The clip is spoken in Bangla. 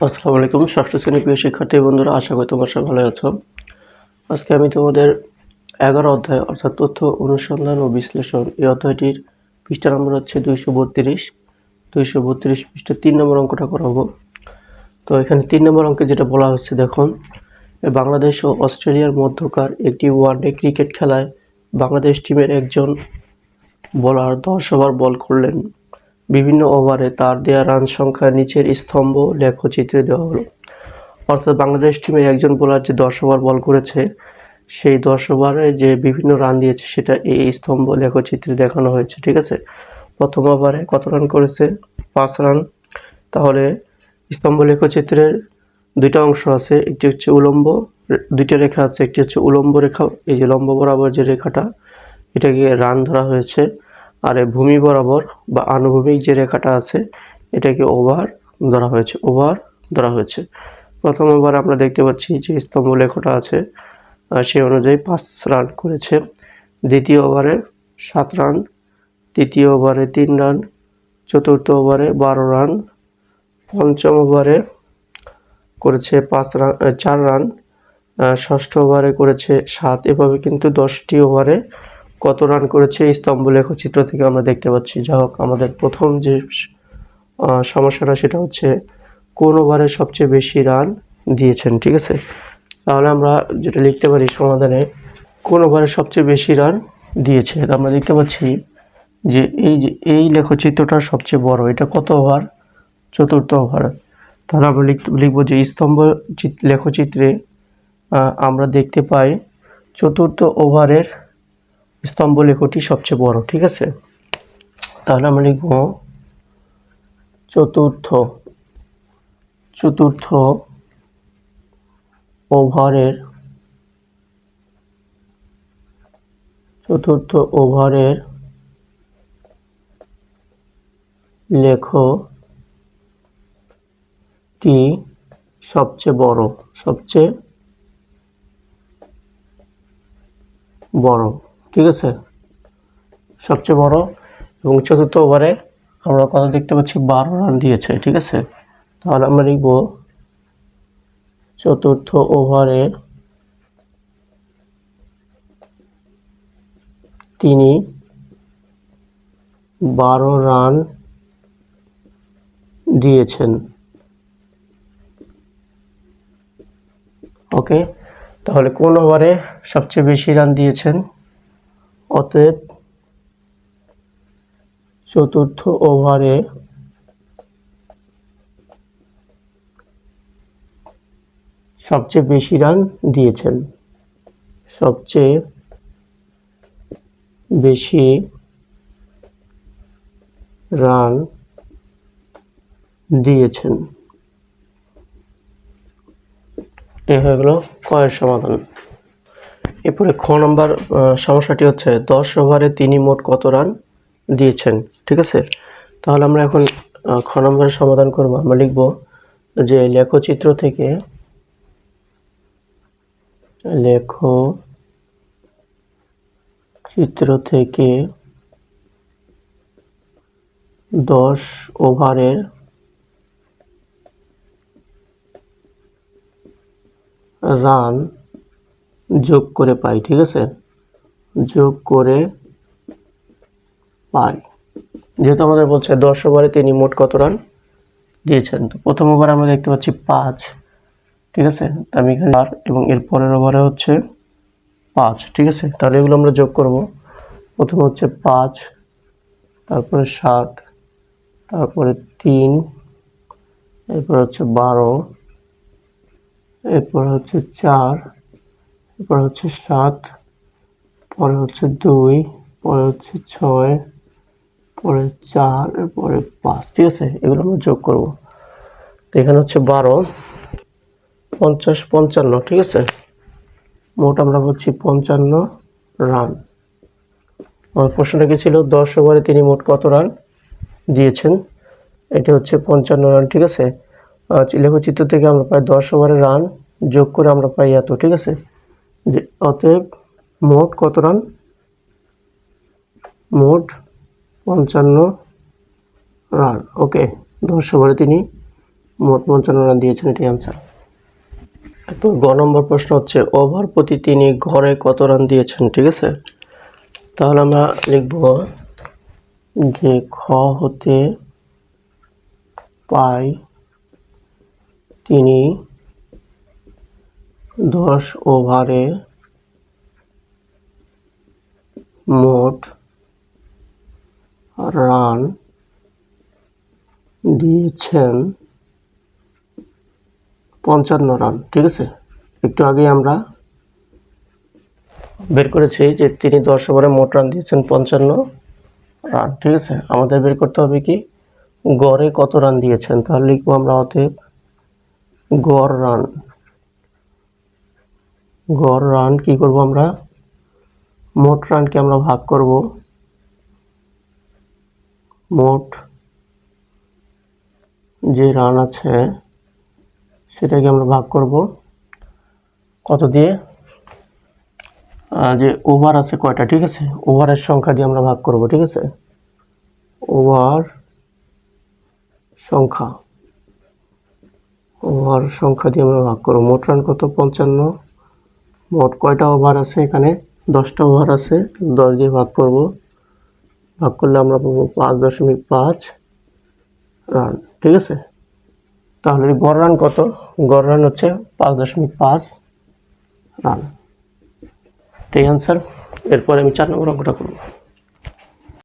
আসসালামু আলাইকুম, ষষ্ঠ শ্রেণির প্রিয় শিক্ষার্থী বন্ধুরা, আশা করি তোমার সবাই ভালো আছো। আজকে আমি তোমাদের এগারো অধ্যায়, অর্থাৎ তথ্য অনুসন্ধান ও বিশ্লেষণ, এই অধ্যায়টির পৃষ্ঠা নম্বর হচ্ছে দুইশো বত্রিশ। দুইশো বত্রিশ পৃষ্ঠা তিন নম্বর অঙ্কটা করাবো। তো এখানে তিন নম্বর অঙ্কে যেটা বলা হচ্ছে, দেখুন বাংলাদেশ ও অস্ট্রেলিয়ার মধ্যকার একটি ওয়ানডে ক্রিকেট খেলায় বাংলাদেশ টিমের একজন বলার দশ ওভার বল করলেন। বিভিন্ন ওভারে তার দেয়া রান সংখ্যা নিচের স্তম্ভ লেখচিত্রে দেওয়া হলো। অর্থাৎ বাংলাদেশ টিমের একজন বোলার যে দশ ওভার বল করেছে, সেই দশ ওভারে যে বিভিন্ন রান দিয়েছে, সেটা এই স্তম্ভ লেখচিত্রে দেখানো হয়েছে, ঠিক আছে? প্রথম ওভারে কত রান করেছে? পাঁচ রান। তাহলে স্তম্ভ লেখচিত্রের দুইটা অংশ আছে, একটি হচ্ছে উলম্ব, দুইটা রেখা আছে, একটি হচ্ছে উলম্ব রেখা, এই যে লম্ব বরাবর যে রেখাটা, এটাকে রান ধরা হয়েছে। আর ভূমি বরাবর বা আনুভূমিক যে রেখাটা আছে, এটাকে ওভার ধরা হয়েছে, ওভার ধরা হয়েছে। প্রথম ওভার আমরা দেখতে পাচ্ছি যে স্তম্ভ লেখটা আছে সেই অনুযায়ী পাঁচ রান করেছে। দ্বিতীয় ওভারে সাত রান, তৃতীয় ওভারে তিন রান, চতুর্থ ওভারে বারো রান, পঞ্চম ওভারে করেছে পাঁচ রান চার রান ষষ্ঠ ওভারে করেছে সাত, এভাবে কিন্তু দশটি ওভারে কত রান করেছে স্তম্ভ লেখচিত্র থেকে আমরা দেখতে পাচ্ছি। যা হোক, আমাদের প্রথম যে সমস্যাটা সেটা হচ্ছে কোন ওভারে সবচেয়ে বেশি রান দিয়েছেন, ঠিক আছে? তাহলে আমরা যেটা লিখতে পারি সমাধানে, কোন ওভারে সবচেয়ে বেশি রান দিয়েছে? আমরা দেখতে পাচ্ছি যে এই যে, এই লেখচিত্রটা সবচেয়ে বড়। এটা কত ওভার? চতুর্থ ওভার। তাহলে আমরা লিখ- লিখব যে স্তম্ভ চিত- লেখচিত্রে আমরা দেখতে পাই চতুর্থ ওভারের স্তম্ভ লেখটি সবচেয়ে বড়, ঠিক আছে? তাহলে আমরা লিখব চতুর্থ চতুর্থ ওভারের চতুর্থ ওভারের লেখটি সবচেয়ে বড় সবচেয়ে বড়। ঠিক আছে? সবচেয়ে বড় এবং চতুর্থ ওভারে আমরা কত দেখতে পাচ্ছি? বারো রান দিয়েছে, ঠিক আছে? তাহলে আমরা লিখব চতুর্থ ওভারে তিনি বারো রান দিয়েছেন। ওকে তাহলে কোন ওভারে সবচেয়ে বেশি রান দিয়েছেন? অতএব চতুর্থ ওভারে সবচেয়ে বেশি রান দিয়েছেন। সবচেয়ে বেশি রান দিয়েছেন। এ হয়ে গেল কয়ের সমাধান। এরপরে খ নম্বর সমস্যাটি হচ্ছে দশ ওভারে তিনি মোট কত রান দিয়েছেন, ঠিক আছে? তাহলে আমরা এখন খ নম্বরের সমাধান করব। আমরা লিখব যে লেখচিত্র থেকে লেখ চিত্র থেকে দশ ওভারের রান যোগ করে পাই, ঠিক আছে? যোগ করে পাই। যেহেতু আমাদের বলছে দশ ওভারে তিনি মোট কত রান দিয়েছেন, তো প্রথম ওভারে আমরা দেখতে পাচ্ছি পাঁচ, ঠিক আছে? আমি এখানে চার এবং এর পরের ওভারে হচ্ছে পাঁচ, ঠিক আছে? তাহলে এগুলো আমরা যোগ করব। প্রথমে হচ্ছে পাঁচ, তারপরে সাত, তারপরে তিন, এরপর হচ্ছে বারো, এরপর হচ্ছে চার এরপর হচ্ছে সাত, পরে হচ্ছে দুই, পরে হচ্ছে ছয়, পরে চার, এরপরে পাঁচ, ঠিক আছে? এগুলো আমরা যোগ করব। এখানে হচ্ছে বারো, পঞ্চাশ, পঞ্চান্ন, ঠিক আছে? মোট আমরা বলছি পঞ্চান্ন রান। আমার প্রশ্নটা কি ছিল? দশ ওভারে তিনি মোট কত রান দিয়েছেন? এটি হচ্ছে পঞ্চান্ন রান, ঠিক আছে? লেখচিত্র থেকে আমরা পাই দশ ওভারে রান যোগ করে আমরা পাই এত, ঠিক আছে? যে অতএব মোট কত রান? মোট পঞ্চান্ন রান। ওকে দশ ওভারে তিনি মোট পঞ্চান্ন রান দিয়েছেন এটি অ্যান্সার এরপর গ নম্বর প্রশ্ন হচ্ছে ওভার প্রতি তিনি ঘরে কত রান দিয়েছেন, ঠিক আছে? তাহলে আমরা লিখব যে খ হতে পাই তিনি দশ ওভারে মোট রান দিয়েছেন পঞ্চান্ন রান ঠিক আছে? একটু আগে আমরা বের করেছি যে তিনি দশ ওভারে মোট রান দিয়েছেন পঞ্চান্ন রান ঠিক আছে? আমাদের বের করতে হবে কি? গড়ে কত রান দিয়েছেন? তাহলে লিখব আমরা অতএব গড় রান গড় রান কি করব আমরা? মোট রানকে আমরা ভাগ করব। মোট যে রান আছে, সেটাকে আমরা ভাগ করব। কত দিয়ে? যে ওভার আছে কয়টা, ঠিক আছে? ওভারের সংখ্যা দিয়ে আমরা ভাগ করব, ঠিক আছে? ওভার সংখ্যা। ওভার সংখ্যা দিয়ে আমরা ভাগ করব। মোট রান কত? পঞ্চান্ন। মোট কয়টা ওভার আছে এখানে? দশটা ওভার আছে, দশ দিয়ে ভাগ করব। ভাগ করলে আমরা পাবো পাঁচ দশমিক পাঁচ রান ঠিক আছে? তাহলে গড় রান কত? গড় রান হচ্ছে পাঁচ দশমিক পাঁচ রান ঠিক অ্যান্সার এরপরে আমি চার নম্বর অঙ্কটা করব।